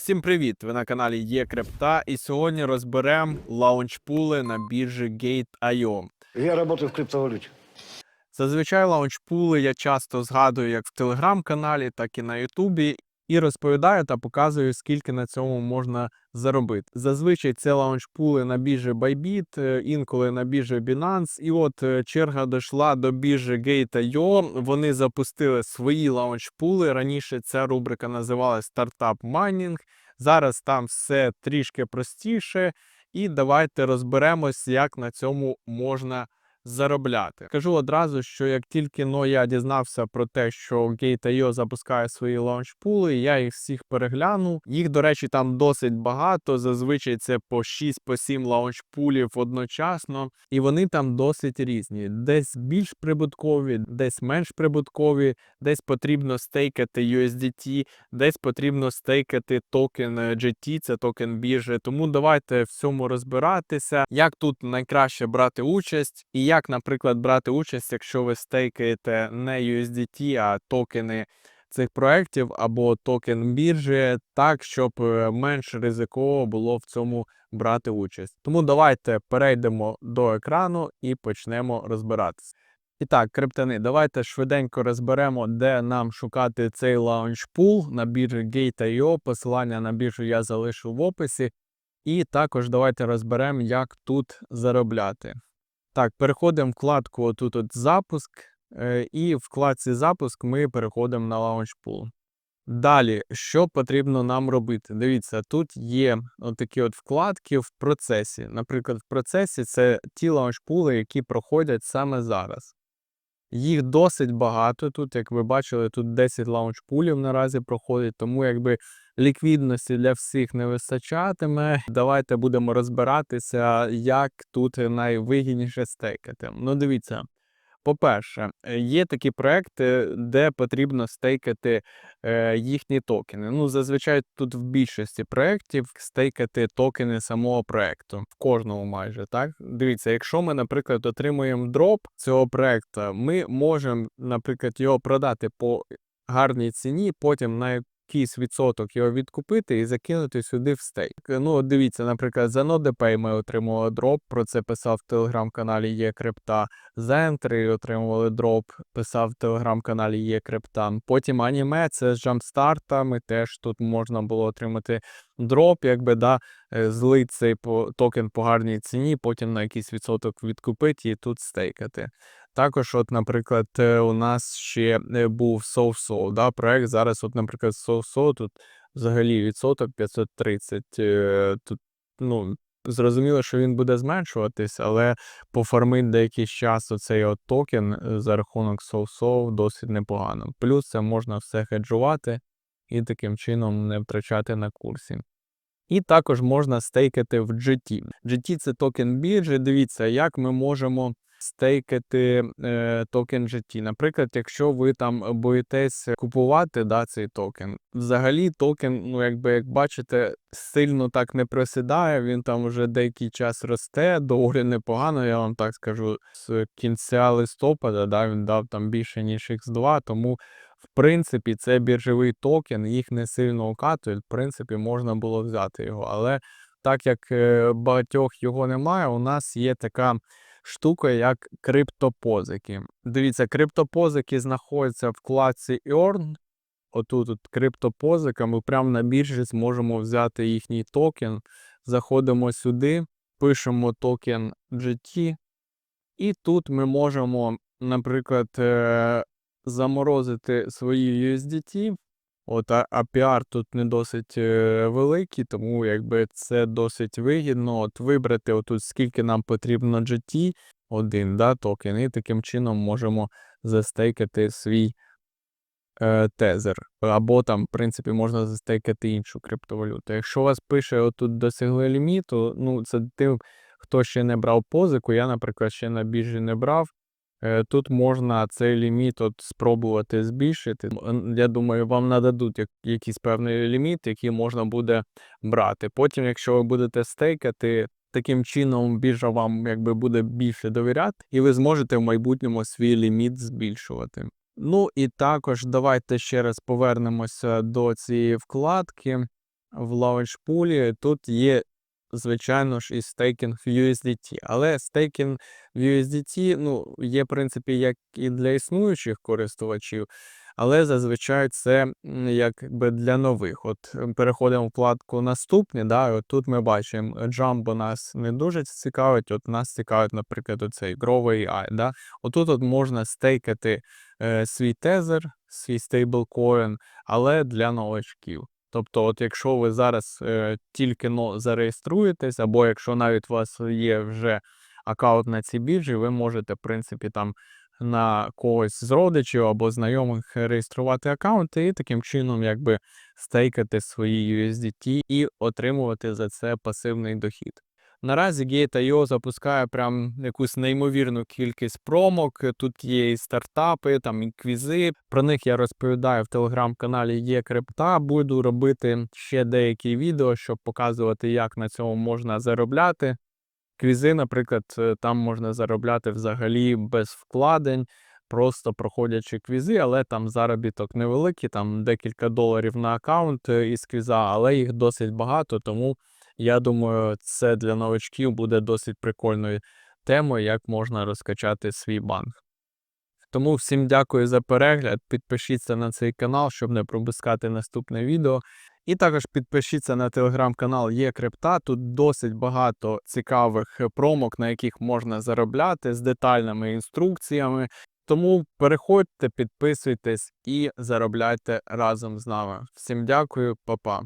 Всім привіт! Ви на каналі Є Крипта, і сьогодні розберемо лаунчпули на біржі Gate.io. Я працюю в криптовалюті. Зазвичай лаунчпули я часто згадую як в телеграм-каналі, так і на Ютубі, і розповідаю та показую, скільки на цьому можна заробити. Зазвичай це лаунчпули на біржі Bybit, е, інколи на біржі Binance. І от е, черга дійшла до біржі Gate.io. Вони запустили свої лаунчпули. Раніше ця рубрика називалась Startup Mining. Зараз там все трішки простіше. І давайте розберемось, як на цьому можна заробляти. Кажу одразу, що як тільки но я дізнався про те, що Gate.io запускає свої лаунчпули, я їх всіх переглянув. Їх, до речі, там досить багато. Зазвичай це по 6 по 7 лаунчпулів одночасно, і вони там досить різні. Десь більш прибуткові, десь менш прибуткові, десь потрібно стейкати USDT, десь потрібно стейкати токен е, GT, це токен біржі. Тому давайте в цьому розбиратися, як тут найкраще брати участь, і як, наприклад, брати участь, якщо ви стейкаєте не USDT, а токени цих проєктів або токен біржі, так щоб е, менш ризиково було в цьому брати участь. Тому давайте перейдемо до екрану і почнемо розбиратися. І так, криптани, давайте швиденько розберемо, де нам шукати цей лаунчпул на біржі Gate.io. Посилання на біржу я залишу в описі. І також давайте розберемо, як тут заробляти. Так, переходимо в вкладку отут от запуск, е, і в вкладці запуск ми переходимо на лаунчпул. Далі, що потрібно нам робити? Дивіться, тут є такі от вкладки в процесі. Наприклад, в процесі це ті лаунчпули, які проходять саме зараз. Їх досить багато. Тут, як ви бачили, тут 10 лаунчпулів наразі проходить, тому якби ліквідності для всіх не вистачатиме. Давайте будемо розбиратися, як тут найвигідніше стейкати. Ну, дивіться. По-перше, є такі проекти, де потрібно стейкати е, їхні токени. Ну, зазвичай тут в більшості проєктів стейкати токени самого проекту, в кожному майже так. Дивіться, якщо ми, наприклад, отримуємо дроп цього проекту, ми можемо, наприклад, його продати по гарній ціні, потім на якийсь відсоток його відкупити і закинути сюди в стейк. Ну, от дивіться, наприклад, за NodePay ми отримували дроп, про це писав в телеграм-каналі Є Крипта. За Entry отримували дроп, писав в телеграм-каналі Є. Потім аніме, це з джампстартами, теж тут можна було отримати дроп, якби да, е, злить цей токен по гарній ціні, потім на якийсь відсоток відкупити і тут стейкати. Також, от, наприклад, е, у нас ще е, був SoFso, да, проект. Зараз, от, наприклад, SoFso, тут взагалі відсоток 530. е, Тут, ну, зрозуміло, що він буде зменшуватись, але пофармить деякий час оцей от токен за рахунок SoFso досить непогано. Плюс це можна все хеджувати і таким чином не втрачати на курсі. І також можна стейкати в GT. GT це токен біржі. Дивіться, як ми можемо стейкати е, токен GT. Наприклад, якщо ви там боїтесь купувати да, цей токен, взагалі токен, ну якби як бачите, сильно так не просідає. Він там вже деякий час росте, доволі непогано, я вам так скажу. З кінця листопада да, він дав там більше ніж X2, тому. В принципі, це біржовий токен, їх не сильно окатують. В принципі, можна було взяти його. Але так як е, багатьох його немає, у нас є така штука, як криптопозики. Дивіться, криптопозики знаходяться в вкладці Earn. Отут от криптопозика. Ми прямо на біржі зможемо взяти їхній токен. Заходимо сюди, пишемо токен GT, і тут ми можемо, наприклад, е, заморозити свої USDT. От, а APR тут не досить е, великий, тому якби це досить вигідно. От вибрати отут скільки нам потрібно GT, один да, токен, і таким чином можемо застейкати свій е, тезер. Або там, в принципі, можна застейкати іншу криптовалюту. Якщо вас пише отут досягли ліміту, ну це тим, хто ще не брав позику. Я, наприклад, ще на біржі не брав. Е, Тут можна цей ліміт от спробувати збільшити. Я думаю, вам нададуть якийсь певний ліміт, який можна буде брати. Потім, якщо ви будете стейкати, таким чином біржа вам якби буде більше довіряти, і ви зможете в майбутньому свій ліміт збільшувати. Ну і також давайте ще раз повернемося до цієї вкладки. в лаунчпулі тут є, звичайно ж, і стейкінг в USDT. Але стейкінг в USDT ну, є, в принципі, як і для існуючих користувачів, але зазвичай це якби для нових. От е, переходимо в вкладку наступні. Да, от тут ми бачимо, Jumbo нас не дуже цікавить. От нас цікавить, наприклад, оцей Grow AI. Да? Отут от можна стейкати е, свій тезер, свій стейблкоін, але для новачків. Тобто, от якщо ви зараз е, тільки но зареєструєтесь, або якщо навіть у вас є вже аккаунт на цій біржі, ви можете, в принципі, там на когось з родичів або знайомих реєструвати аккаунти і таким чином якби стейкати свої USDT і отримувати за це пасивний дохід. Наразі Gate.io запускає прям якусь неймовірну кількість промок. Тут є і стартапи, там і квізи. Про них я розповідаю в телеграм-каналі Є Крипта. Буду робити ще деякі відео, щоб показувати, як на цьому можна заробляти. Квізи, наприклад, е, там можна заробляти взагалі без вкладень, просто проходячи квізи, але там заробіток невеликий, там декілька доларів на аккаунт е, із квіза, але їх досить багато, тому я думаю, це для новачків буде досить прикольною темою, як можна розкачати свій банк. Тому всім дякую за перегляд. Підпишіться на цей канал, щоб не пропускати наступне відео. І також підпишіться на телеграм-канал Є Крипта. Тут досить багато цікавих е, промок, на яких можна заробляти з детальними інструкціями. Тому переходьте, підписуйтесь і заробляйте разом з нами. Всім дякую, па-па.